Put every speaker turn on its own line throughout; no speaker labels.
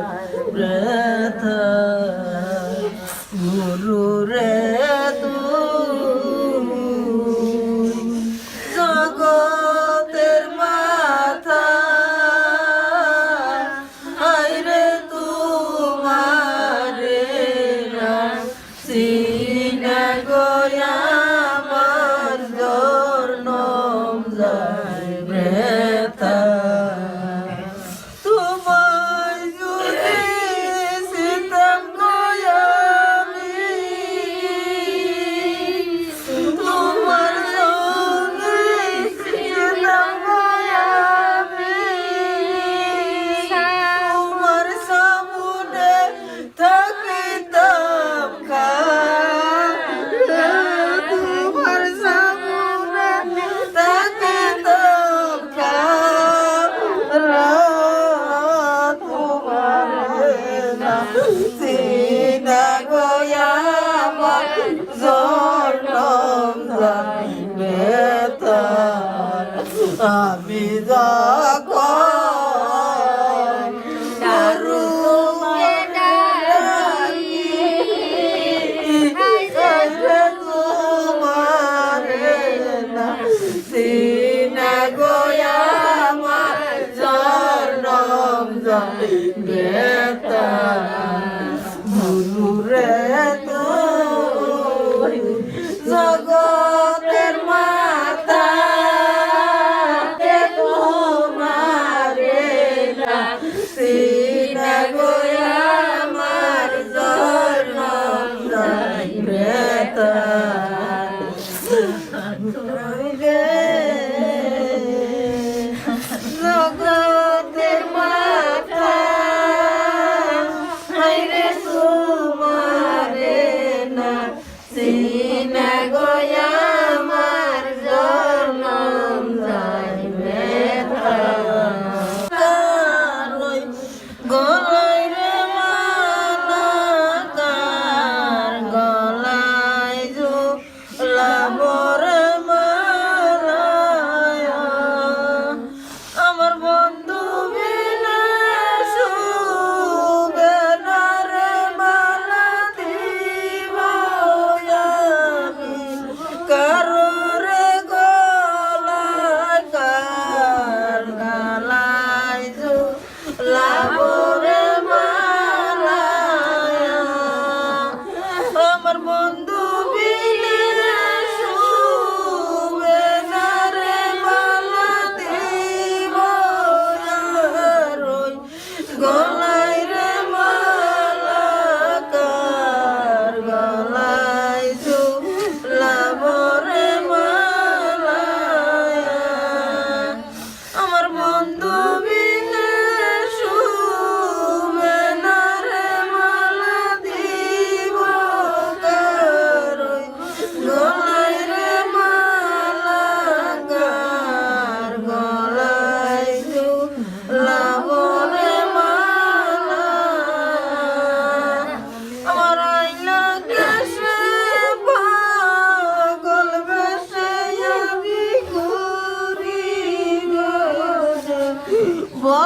যায়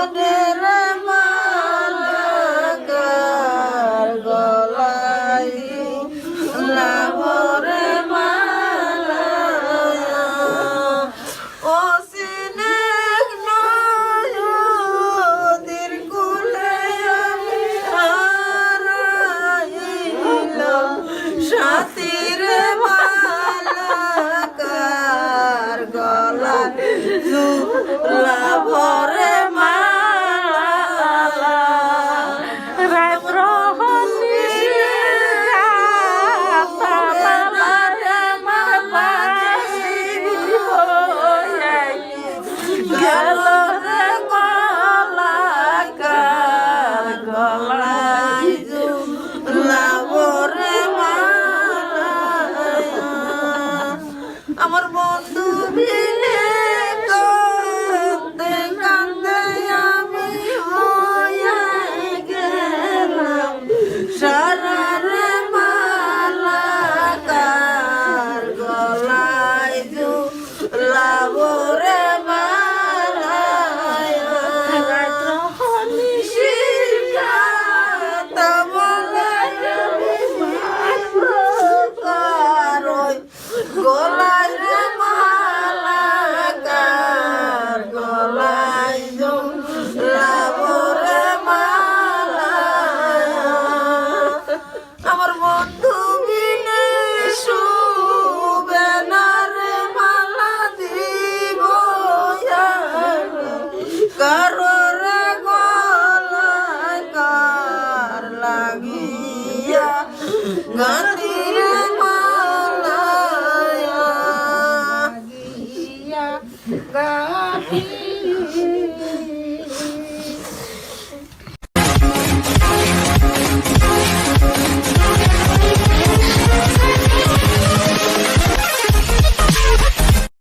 চাঁদের মালাকার গলাই লাভরে মালা ও সিনেক নদীর কুলে আমি হারাইলাম। সাথীর মালাকার গলাই জুলা আমার বন্ধু 嗯嗯嗯